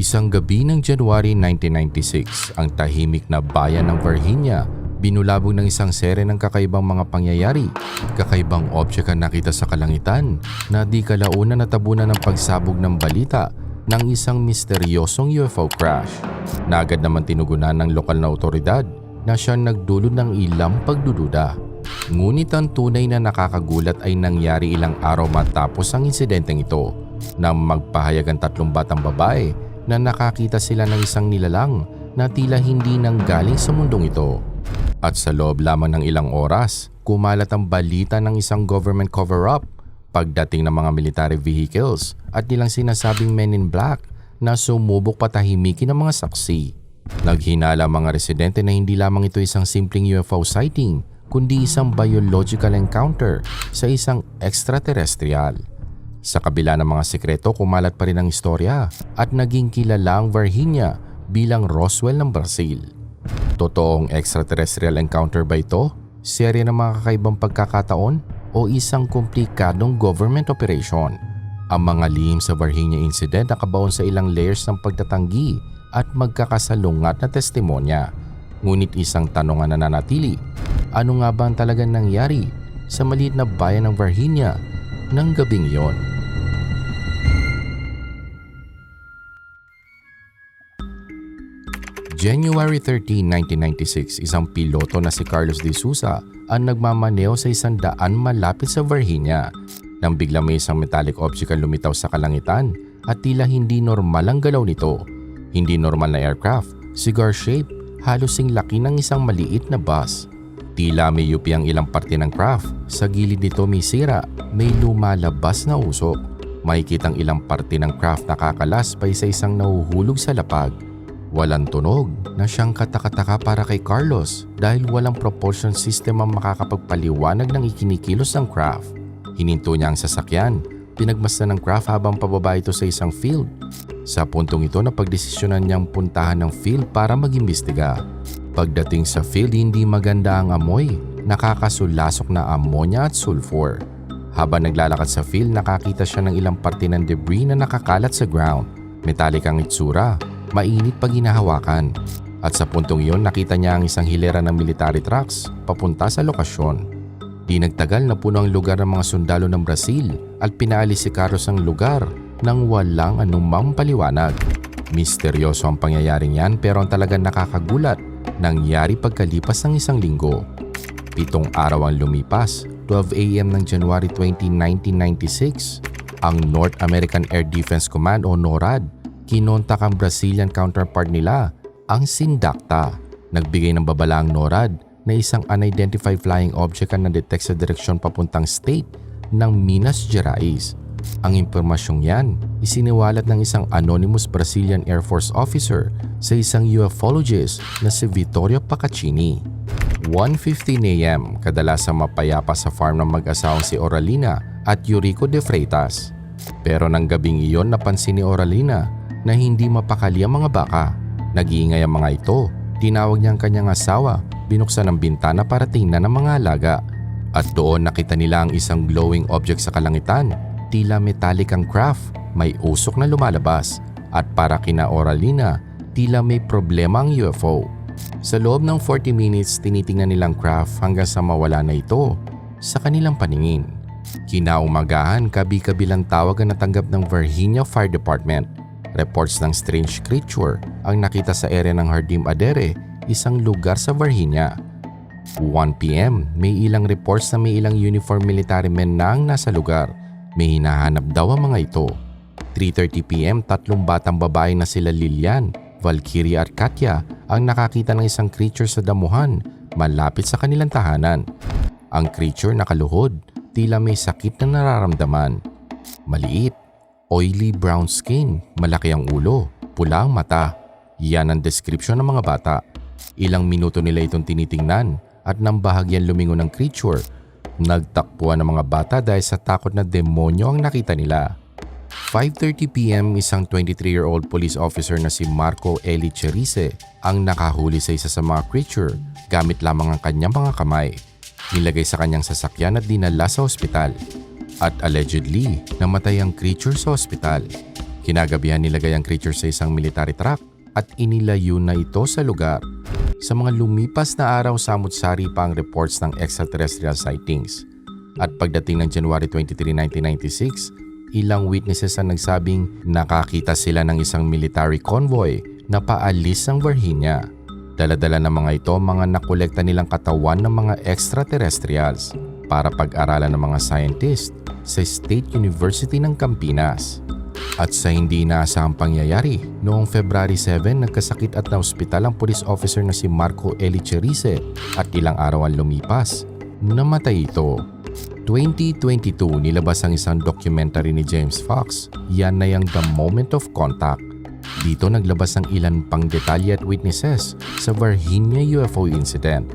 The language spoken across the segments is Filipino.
Isang gabi ng January 1996, ang tahimik na bayan ng Virginia binulabog ng isang sere ng kakaibang mga pangyayari. Kakaibang object ang nakita sa kalangitan na di kalauna natabunan ng pagsabog ng balita ng isang misteryosong UFO crash na agad naman tinugunan ng lokal na otoridad na siya nagdulot ng ilang pagdududa. Ngunit ang tunay na nakakagulat ay nangyari ilang araw matapos ang insidenteng ito nang magpahayag ang tatlong batang babae na nakakita sila ng isang nilalang na tila hindi nanggaling sa mundong ito. At sa loob lamang ng ilang oras, kumalat ang balita ng isang government cover-up pagdating ng mga military vehicles at nilang sinasabing men in black na sumubok patahimikin ng mga saksi. Naghinala ang mga residente na hindi lamang ito isang simpleng UFO sighting kundi isang biological encounter sa isang extraterrestrial. Sa kabila ng mga sekreto, kumalat pa rin ang istorya at naging kilala ang Virginia bilang Roswell ng Brazil. Totoong extraterrestrial encounter ba ito? Serye ng mga kakaibang pagkakataon? O isang komplikadong government operation? Ang mga lihim sa Virginia incident nakabaon sa ilang layers ng pagtatanggi at magkakasalungat na testimonya. Ngunit isang tanong ang nananatili, ano nga ba ang talagang nangyari sa maliit na bayan ng Virginia ng gabing yon? January 13, 1996, isang piloto na si Carlos De Souza ang nagmamaneo sa isang daan malapit sa Virginia nang bigla may isang metallic object ang lumitaw sa kalangitan at tila hindi normal ang galaw nito. Hindi normal na aircraft, cigar shape, halos sing laki ng isang maliit na bus. Tila may yupi ang ilang parte ng craft. Sa gilid nito may sira, may lumalabas na usok. Makikitang ilang parte ng craft nakakalas pa isa isang nahuhulog sa lapag. Walang tunog na siyang katakataka para kay Carlos dahil walang propulsion system ang makakapagpaliwanag ng ikinikilos ng craft. Hininto niya ang sasakyan, pinagmasdan ng craft habang pababa ito sa isang field. Sa puntong ito na pagdesisyonan niyang puntahan ng field para mag-imbestiga. Pagdating sa field hindi maganda ang amoy, nakakasulasok na ammonia at sulfur. Habang naglalakad sa field nakakita siya ng ilang parte ng debris na nakakalat sa ground. Metallic ang itsura, mainit pag hinahawakan. At sa puntong iyon nakita niya ang isang hilera ng military trucks papunta sa lokasyon. Di nagtagal na puno ang lugar ng mga sundalo ng Brazil at pinaalis si Carlos ang lugar nang walang anumang paliwanag. Misteryoso ang pangyayari niyan pero ang talagang nakakagulat nangyari pagkalipas ng isang linggo. Pitong araw ang lumipas, 12 a.m. ng January 20, 1996, ang North American Air Defense Command o NORAD kinontak ang Brazilian counterpart nila, ang Sindakta. Nagbigay ng babala ang NORAD na isang unidentified flying object ang na-detect sa direksyon papuntang state ng Minas Gerais. Ang impormasyong yan, isiniwalat ng isang anonymous Brazilian Air Force officer sa isang ufologist na si Vittorio Pacaccini. 1.15 a.m. kadalasang mapayapa sa farm ng mag-asawang si Oralina at Yurico de Freitas. Pero nang gabing iyon napansin ni Oralina na hindi mapakali ang mga baka. Nag-iingay ang mga ito. Tinawag niya ang kanyang asawa, binuksan ang bintana para tingnan ang mga alaga. At doon nakita nila ang isang glowing object sa kalangitan. Tila metallic ang craft, may usok na lumalabas. At para kina Oralina, tila may problema ang UFO. Sa loob ng 40 minutes, tinitingnan nilang craft hanggang sa mawala na ito sa kanilang paningin. Kinaumagahan, kabi-kabilang tawag ang natanggap ng Virginia Fire Department. Reports ng strange creature ang nakita sa area ng Hardim Adere, isang lugar sa Virginia. 1pm, may ilang reports na may ilang uniform military men na ang nasa lugar. May hinahanap daw ang mga ito. 3.30pm, tatlong batang babae na sila Lilian, Valkyria at Katya ang nakakita ng isang creature sa damuhan malapit sa kanilang tahanan. Ang creature nakaluhod, tila may sakit na nararamdaman. Maliit, oily brown skin, malaki ang ulo, pula ang mata. Yan ang description ng mga bata. Ilang minuto nila itong tinitingnan at nang bahagyan lumingon ng creature, nagtakpuan ng mga bata dahil sa takot na demonyo ang nakita nila. 5.30pm isang 23-year-old police officer na si Marco Eli Cherice ang nakahuli sa isa sa mga creature gamit lamang ang kanyang mga kamay. Nilagay sa kanyang sasakyan at dinala sa ospital. At allegedly, namatay ang creature sa ospital. Kinagabihan nilagay ang creature sa isang military truck at inilayo na ito sa lugar. Sa mga lumipas na araw samut-sari pa ang reports ng extraterrestrial sightings. At pagdating ng January 23, 1996, ilang witnesses ang nagsabing nakakita sila ng isang military convoy na paalis ng Virginia. Daladala ng mga ito mga nakolekta nilang katawan ng mga extraterrestrials para pag-aralan ng mga scientist sa State University ng Campinas. At sa hindi inaasahang pangyayari, noong February 7 nagkasakit at na-hospital ang police officer na si Marco Eli Cherice at ilang araw ang lumipas. Namatay ito. 2022 nilabas ang isang documentary ni James Fox. Yan na yung The Moment of Contact. Dito naglabas ang ilan pang detalye at witnesses sa Virginia UFO incident.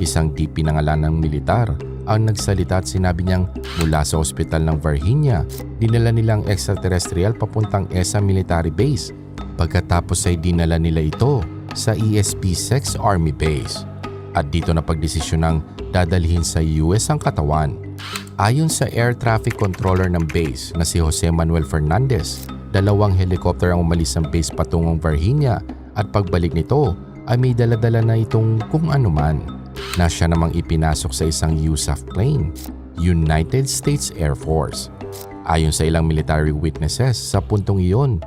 Isang di pinangalan ng militar ang nagsalita at sinabi niyang mula sa ospital ng Virginia, dinala nilang extraterrestrial papuntang ESA military base. Pagkatapos ay dinala nila ito sa ESP-6 Army Base. At dito na pagdesisyon ng dadalhin sa US ang katawan. Ayon sa air traffic controller ng base na si Jose Manuel Fernandez, dalawang helicopter ang umalis ng base patungong Virginia at pagbalik nito ay may daladala na itong kung anuman na siya namang ipinasok sa isang USAF plane, United States Air Force. Ayon sa ilang military witnesses, sa puntong iyon,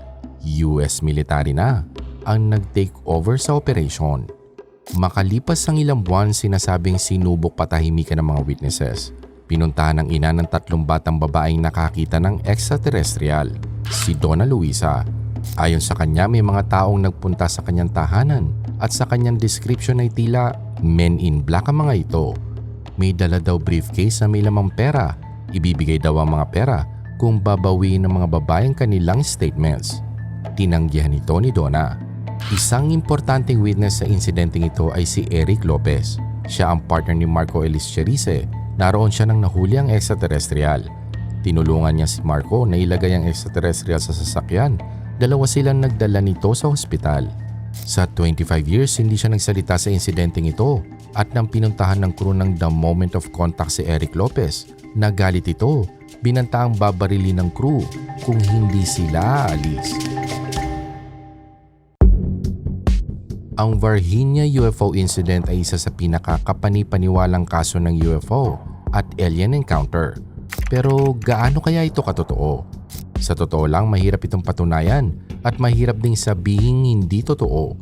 US military na ang nag-take over sa operation. Makalipas ang ilang buwan sinasabing sinubok patahimikan ng mga witnesses. Pinuntahan ng ina ng tatlong batang babaeng nakakita ng extraterrestrial, si Donna Luisa. Ayon sa kanya may mga taong nagpunta sa kanyang tahanan at sa kanyang description ay tila men in black ang mga ito. May dala daw briefcase na may lamang pera. Ibibigay daw ang mga pera kung babawiin ng mga babaeng kanilang statements. Tinanggihan ito ni Donna. Isang importanteng witness sa insidenteng ito ay si Eric Lopez. Siya ang partner ni Marco Elis Cherice. Naroon siya nang nahuli ang extraterrestrial. Tinulungan niya si Marco na ilagay ang extraterrestrial sa sasakyan. Dalawa silang nagdala nito sa ospital. Sa 25 years, hindi siya nagsalita sa insidenteng ito at nang pinuntahan ng crew ng The Moment of Contact si Eric Lopez, nagalit ito. Binanta ang babarili ng crew kung hindi sila aalis. Ang Virginia UFO incident ay isa sa pinakakapani-paniwalang kaso ng UFO at alien encounter. Pero gaano kaya ito katotoo? Sa totoo lang, mahirap itong patunayan at mahirap ding sabihin hindi totoo.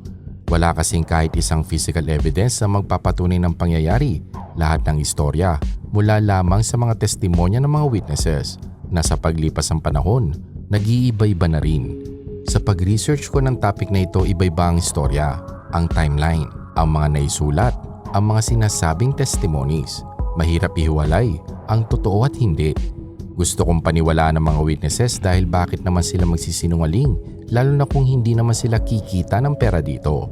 Wala kasing kahit isang physical evidence na magpapatunay ng pangyayari. Lahat ng istorya mula lamang sa mga testimonya ng mga witnesses na sa paglipas ng panahon, nag-iiba-iba na rin. Sa pag-research ko ng topic na ito, iba-iba ang istorya, ang timeline, ang mga naisulat, ang mga sinasabing testimonies. Mahirap ihiwalay ang totoo at hindi. Gusto kong paniwalaan ng mga witnesses dahil bakit naman sila magsisinungaling lalo na kung hindi naman sila kikita ng pera dito.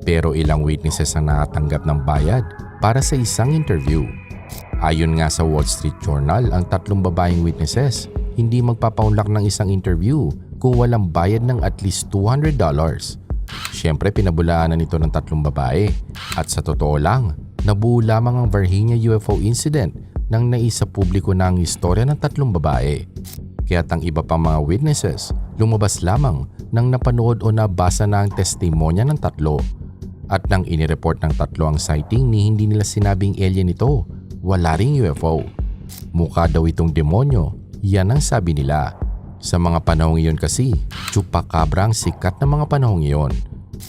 Pero ilang witnesses ang nakatanggap ng bayad para sa isang interview. Ayon nga sa Wall Street Journal, ang tatlong babaeng witnesses hindi magpapaunlak ng isang interview kung walang bayad ng at least $200. Siyempre pinabulaanan ito ng tatlong babae at sa totoo lang, nabuo lamang ang Virginia UFO incident nang naisa publiko na ang istorya ng tatlong babae. Kaya't ang iba pang mga witnesses lumabas lamang nang napanood o nabasa na ang testimonya ng tatlo. At nang inireport ng tatlo ang sighting ni hindi nila sinabing alien ito, wala ring UFO. Mukha daw itong demonyo, yan ang sabi nila. Sa mga panahong iyon kasi, chupacabra ang sikat na mga panahong iyon.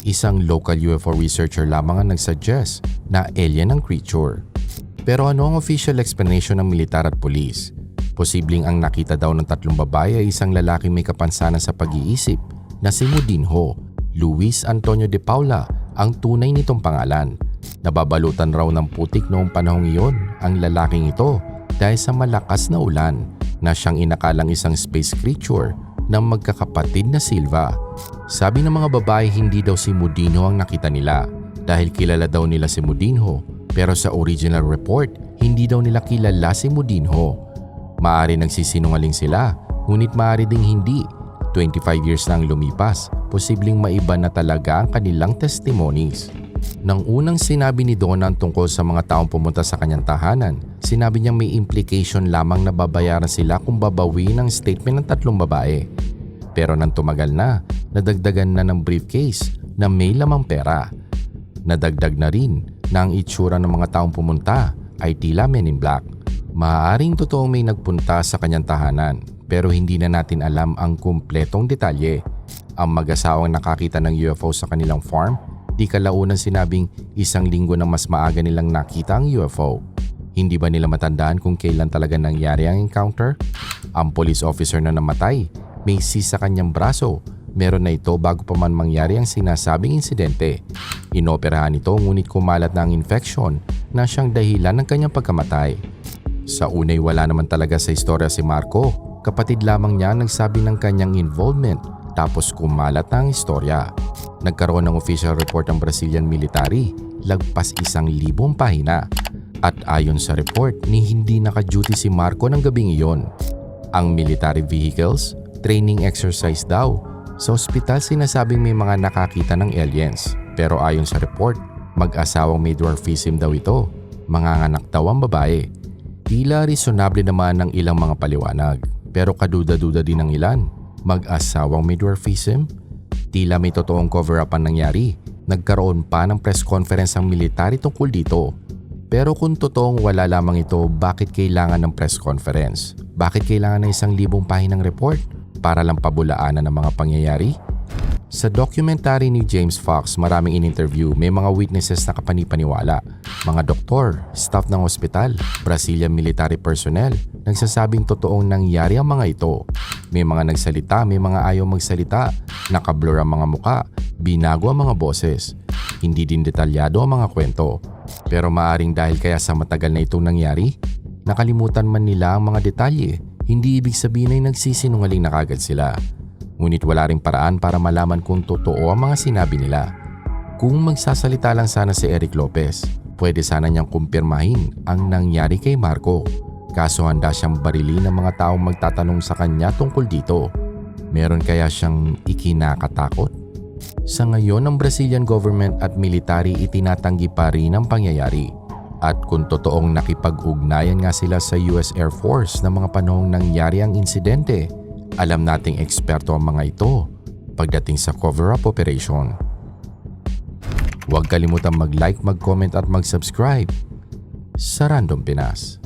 Isang local UFO researcher lamang ang nagsuggest na alien ang creature. Pero ano ang official explanation ng militar at polis? Posibleng ang nakita daw ng tatlong babae ay isang lalaking may kapansanan sa pag-iisip na si Mudinho, Luis Antonio de Paula ang tunay nitong pangalan. Nababalutan raw ng putik noong panahong iyon ang lalaking ito dahil sa malakas na ulan na siyang inakalang isang space creature ng magkakapatid na Silva. Sabi ng mga babae hindi daw si Mudinho ang nakita nila dahil kilala daw nila si Mudinho pero sa original report hindi daw nila kilala si Mudinho. Maari nagsisinungaling sila ngunit maari ding hindi. 25 years na ang lumipas, posibleng maiba na talaga ang kanilang testimonies. Nang unang sinabi ni Donan tungkol sa mga taong pumunta sa kanyang tahanan, sinabi niyang may implication lamang na babayaran sila kung babawiin ang statement ng tatlong babae. Pero nang tumagal na, nadagdagan na ng briefcase na may lamang pera. Nadagdag na rin na ang itsura ng mga taong pumunta ay tila men in black. Maaaring totoong may nagpunta sa kanyang tahanan pero hindi na natin alam ang kumpletong detalye. Ang mag-asawang nakakita ng UFO sa kanilang farm, di kalaunan sinabing isang linggo na mas maaga nilang nakita ang UFO. Hindi ba nila matandaan kung kailan talaga nangyari ang encounter? Ang police officer na namatay, may sis sa kanyang braso. Meron na ito bago pa man mangyari ang sinasabing insidente. Inoperahan ito ngunit kumalat na ang infection na siyang dahilan ng kanyang pagkamatay. Sa unay wala naman talaga sa istorya si Marco. Kapatid lamang niya nagsabi ng kanyang involvement tapos kumalat na ang istorya. Nagkaroon ng official report ng Brazilian military, lagpas isang libong pahina. At ayon sa report ni hindi naka-duty si Marco ng gabing iyon. Ang military vehicles, training exercise daw. Sa ospital sinasabing may mga nakakita ng aliens. Pero ayon sa report, mag-asawang may dwarfism daw ito. Manganganak daw ang babae. Tila reasonable naman ng ilang mga paliwanag. Pero kaduda-duda din ng ilan. Mag-asawang may dwarfism? Tila may totoong cover-up ang nangyari. Nagkaroon pa ng press conference ang military tungkol dito. Pero kung totoong wala lamang ito, bakit kailangan ng press conference? Bakit kailangan ng isang libong pahinang report? Para lang pabulaanan ng mga pangyayari? Sa documentary ni James Fox, maraming in-interview, may mga witnesses na kapanipaniwala. Mga doktor, staff ng ospital, Brazilian military personnel, nagsasabing totoong nangyari ang mga ito. May mga nagsalita, may mga ayaw magsalita, nakablur ang mga muka, binago ang mga boses. Hindi din detalyado ang mga kwento. Pero maaring dahil kaya sa matagal na itong nangyari, nakalimutan man nila ang mga detalye, hindi ibig sabihin ay nagsisinungaling na kagad sila. Ngunit wala ring paraan para malaman kung totoo ang mga sinabi nila. Kung magsasalita lang sana si Eric Lopez, pwede sana niyang kumpirmahin ang nangyari kay Marco. Kaso handa siyang barili ng mga taong magtatanong sa kanya tungkol dito. Meron kaya siyang ikinakatakot? Sa ngayon, ang Brazilian government at military itinatanggi pa rin ang pangyayari. At kung totoong nakipag-ugnayan nga sila sa US Air Force na mga panahong nangyari ang insidente, alam nating eksperto ang mga ito pagdating sa cover-up operation. Huwag kalimutan mag-like, mag-comment at mag-subscribe sa Random Pinas.